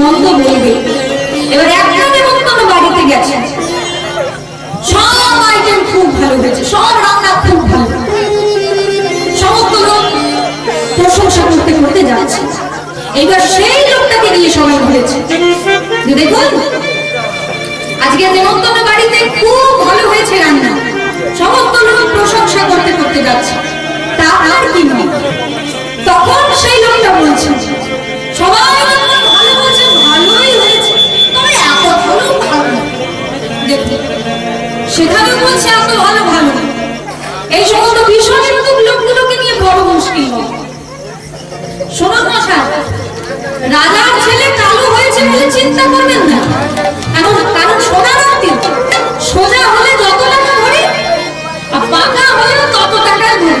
মন্দ বলবে এবার একটা নেমন্তন্ন বাড়িতে গেছে। সব আইটেম খুব ভালো হয়েছে। সব রান্না খুব ভালো। সমস্ত লোক প্রশংসা করতে করতে যাচ্ছে। এবার সেই লোকটাকে নিয়ে সবাই যে দেখুন, আজকে নেমন্তন্ন বাড়িতে খুব ভালো হয়েছে রান্না। সমস্ত লোক প্রশংসা করতে করতে যাচ্ছে। তা আর কি নয় তখন সেই চিন্তা করবেন না। এখন কারণ সোনা সোজা হলে যত টাকা ধরি, আর পাকা তত টাকা ধরে।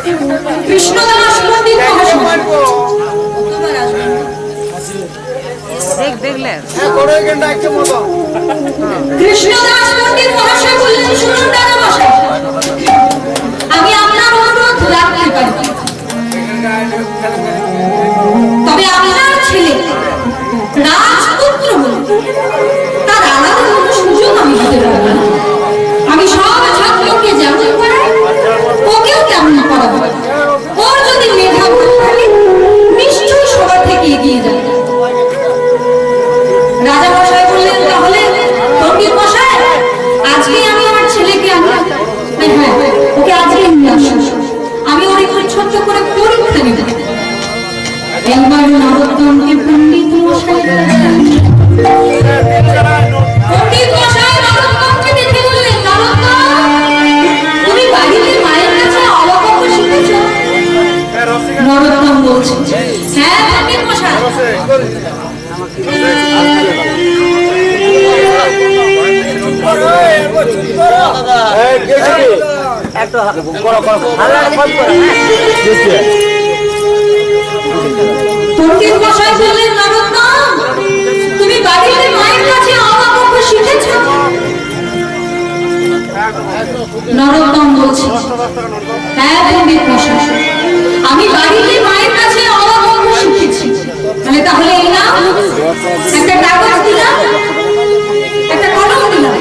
কৃষ্ণদাস মহাশয় কৃষ্ণদাস আমি আপনার অনুরোধ রাখতে পারি তবে আপনার ছেলে রাজপুত্র বলে নরোত্তম বলছে। হ্যাঁ পণ্ডিত মশাই। আমি বাড়িতে মায়ের কাছে অলকক্ষ শিখেছি তাহলে তাহলে এই না একটা কাগজ দিলাম? একটা কলম দিলাম?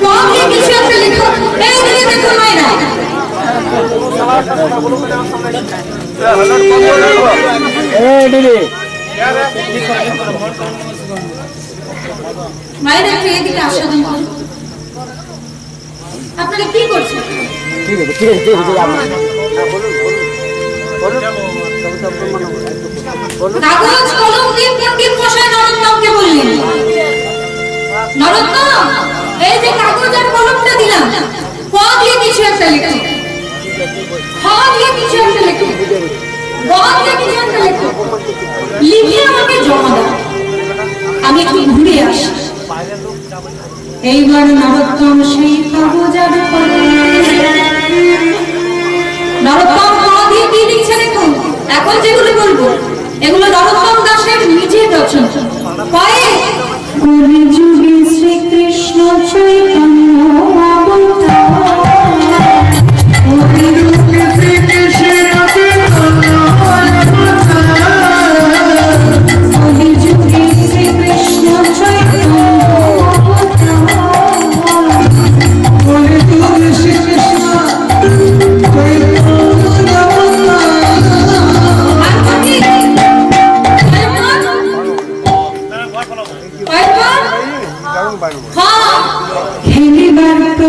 কম দিয়ে দিকে আস্বাদন করুন আপনারা কি করছেন? ঠিক আছে ঠিক আছে ঠিক আছে আপনার কাগজ কলম দিয়ে পণ্ডিত মশাই নরোত্তমকে বললেন। নরোত্তম এই যে কাগজ আর কলমটা দিলাম ক দিয়ে কিছু একটা লিখো। খ দিয়ে কিছু একটা লিখো। গ দিয়ে কিছু একটা লিখো। লিখে আমাকে জমা দাও। আমি একটু ঘুরে আসি। এইবার নরোত্তম সেই প্রভু আর নরোত্তম ক কি লিখছে দেখুন? এখন যেগুলো বলব, এগুলো নরোত্তম দাসের নিজের রচন। কয়ে কলিযুগে শ্রীকৃষ্ণ চৈতন্য অবতার খেলিবার তো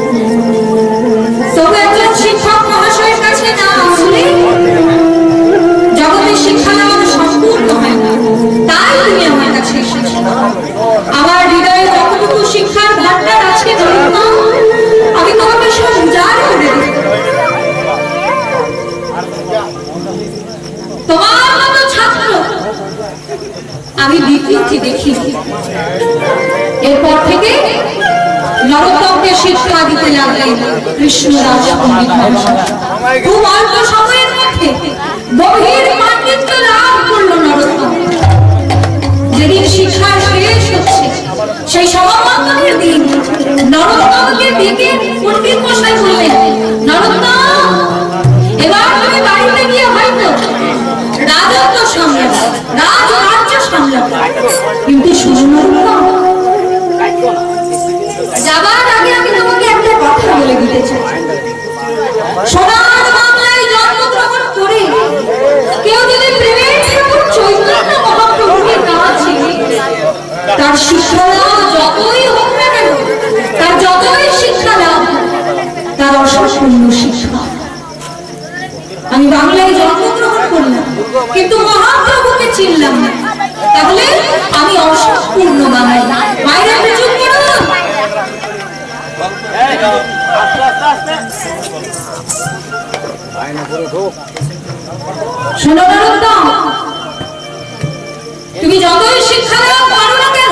চোখে দেখি। এরপর থেকে নরোত্তমকে শিক্ষা দিতে লাগলেন কৃষ্ণরাজ পণ্ডিত খুব অল্প সময়ের মধ্যে গভীর পাণ্ডিত্য লাভ করল নরোত্তম যেদিন শিক্ষা শেষ হচ্ছে, সেই সমাবর্তনের দিন নরোত্তমকে দিকে পণ্ডিত বলতে চাই তার যতই হোক না তার যতই শিক্ষা লাভ আমি বাংলায় জন্মগ্রহণ করলাম, কিন্তু মহাপ্রভুকে চিনলাম না। তাহলে আমি অসম্পূর্ণ বাঙালি। বাইরে চুপ করো শুনো তুমি যতই শিক্ষা দেওয়া পারো না কেন?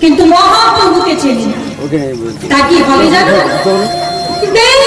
কিন্তু মহাপ্রভুকে চেনি না। তা কি হবে জানো? বেদ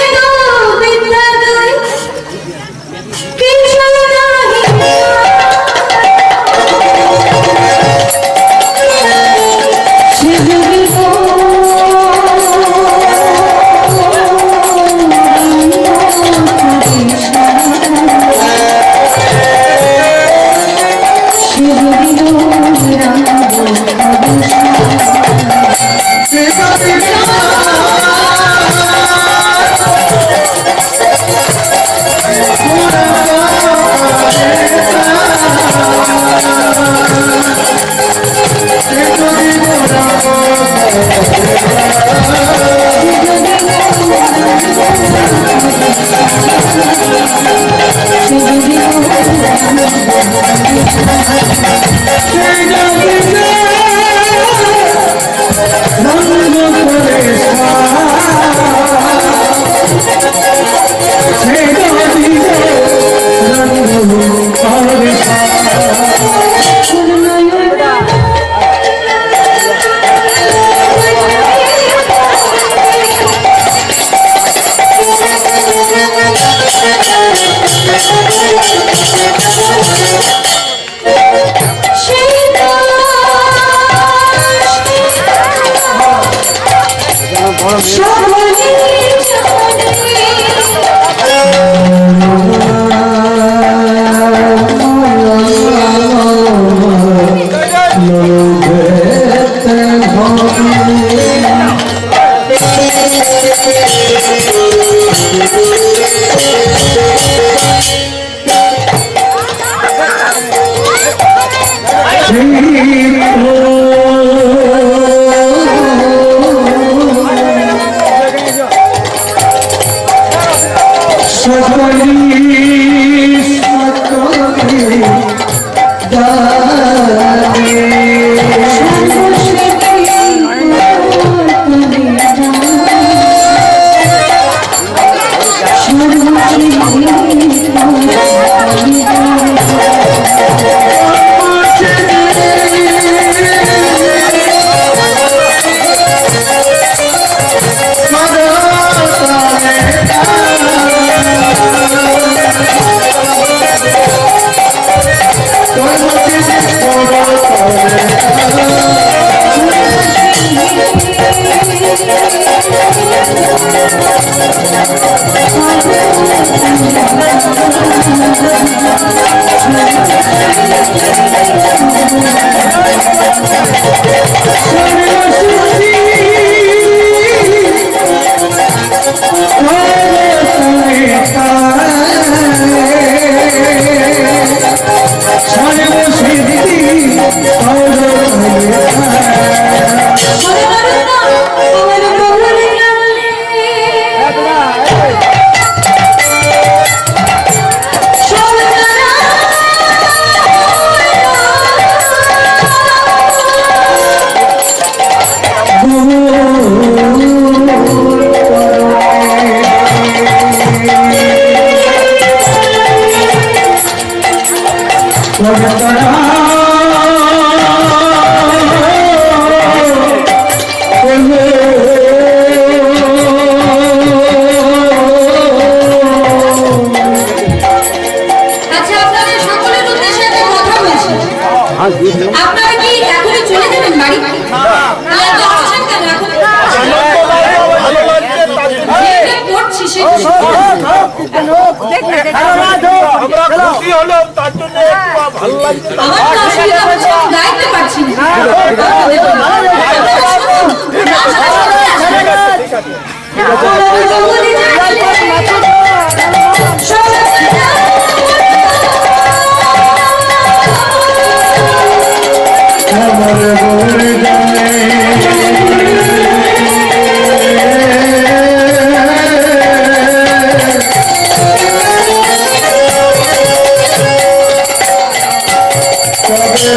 Oh,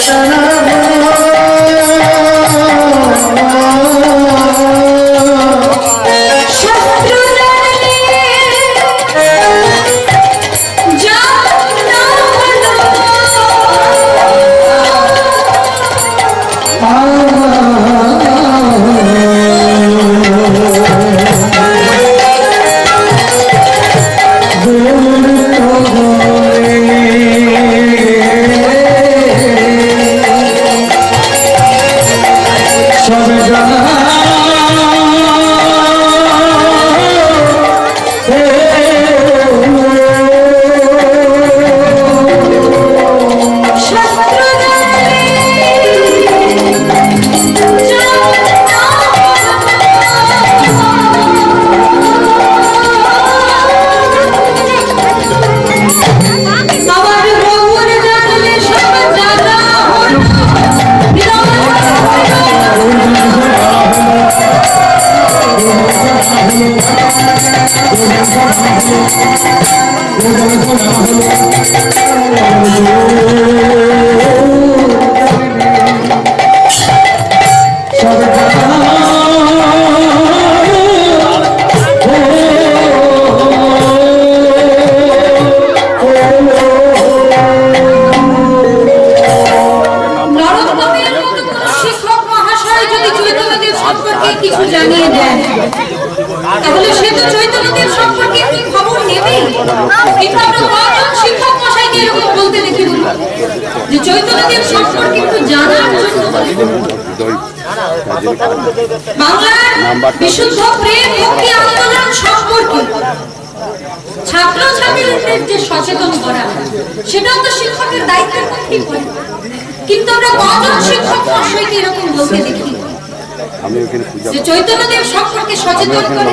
তবে বাংলার বিশুদ্ধ প্রেম ভক্তি আন্দোলন সম্পর্কে ছাত্র ছাত্রীদের যে সচেতন করা সেটাও তো শিক্ষকের পড়ে। কিন্তু আমরা কজন শিক্ষক মহাশয়কে এরকম বলতে দেখি? যে চৈতন্যদেব সম্পর্কে সচেতন করে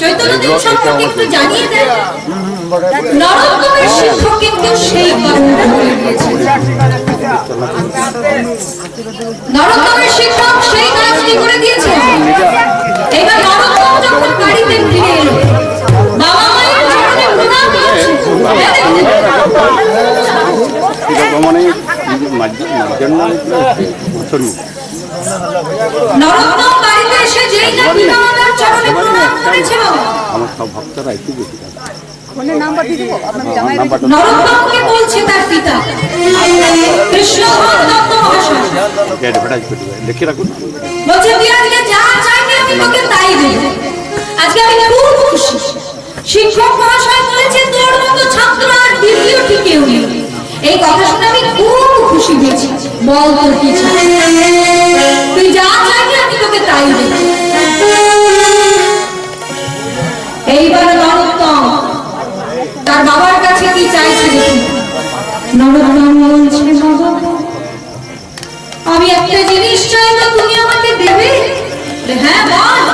চৈতন্যদেব সম্পর্কে একটু জানিয়ে দেন। নরোত্তমের শিক্ষক কিন্তু সেই কথাটা বলে দিয়েছেন। নরোত্তমের শিক্ষক সেই কাজটি করে দিয়েছেন? এবার নরোত্তম যখন বাড়িতে ফিরে এলো, বাবা মায়ের আমার সব ভক্তরা একটু বেশি থাকে ফোনের নাম্বার দিয়ে দেবো? আপনার জামাই নাম্বারটা নরোত্তমকে বলছে তার পিতা। কৃষ্ণধর দত্ত মহাশয়। লিখে রাখুন। বলছে তুই আজকে যা চাইবি আমি তোকে তাই দেব। আজকে আমি খুব খুশি। শিক্ষক মহাশয় বলেছে তোর মতো ছাত্র আর দ্বিতীয়টি কেউ নেই। এই কথা শুনে আমি খুব খুশি হয়েছি। বল তোর কি তুই যা চাইবি আমি তোকে তাই দেব। এইবার নরোত্তম বলছে বাবা আমি একটা জিনিস চাইব তুমি আমাকে দেবে? হ্যাঁ বল।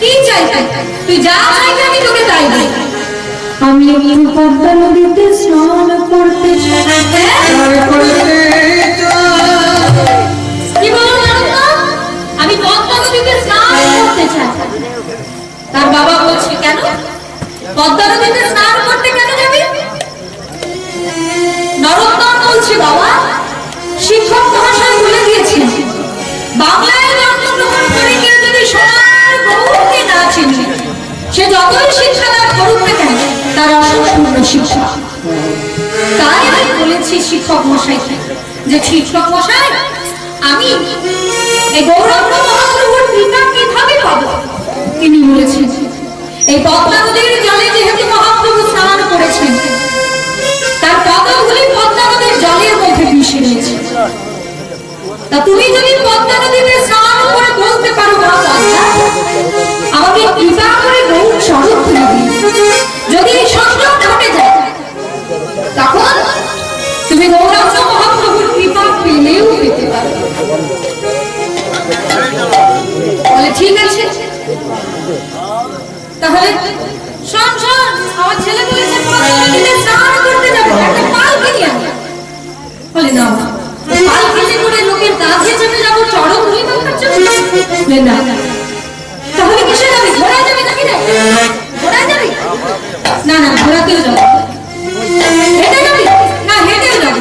কি চাইবে তুই যা চাইবি আমি তোকে তাই দেব। আমি একটু পদ্মা নদীতে স্নান করতে চাই। হ্যাঁ? কি বলো আমি পদ্মা নদীতে স্নান করতে চাই। তার বাবা বলছে কেন? পদ্মা নদীতে স্নান সে যতই শিক্ষা লাভ করুক না কেন, তার অসম্পূর্ণ শিক্ষা। তাই আমি বলেছি শিক্ষক মশাইকে যে, শিক্ষক মশাই, আমি এই গৌরাঙ্গ মহাপ্রভুর কৃপা কীভাবে পাবো? তিনি বলেছেন, এই পদ্মা নদীর জলে যেহেতু মহাপ্রভু স্নান করেছেন, তার পদগুলি পদ্মা নদীর জলের মধ্যে মিশে রয়েছে। তা তুমি যদি পদ্মা নদীতে স্নান করে বলতে পারো মা পদ্মা আমাকে কৃপা করে গৌর স্বরূপ তুলে দিন। যদি এই সংযোগ ঘটে যায়, তখন তুমি গৌরাঙ্গ মহাপ্রভুর কৃপা পেলেও পেতে পারো। বলে, ঠিক আছে। তাহলে শোন শোন, আমার ছেলে বলেছে নিয়ে আয়। বলে, না পালকিতে করে লোকের যাব চড়ক বলে না তাহলে কিসে যাবি ঘোড়ায় যাবি নাকি রে ঘোড়ায় যাবি না না, ঘোড়াতেও যাব। হেঁটে যাবি না, হেঁটেও যাব।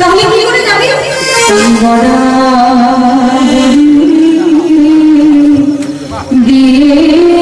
তাহলে কি করে যাবি দিয়ে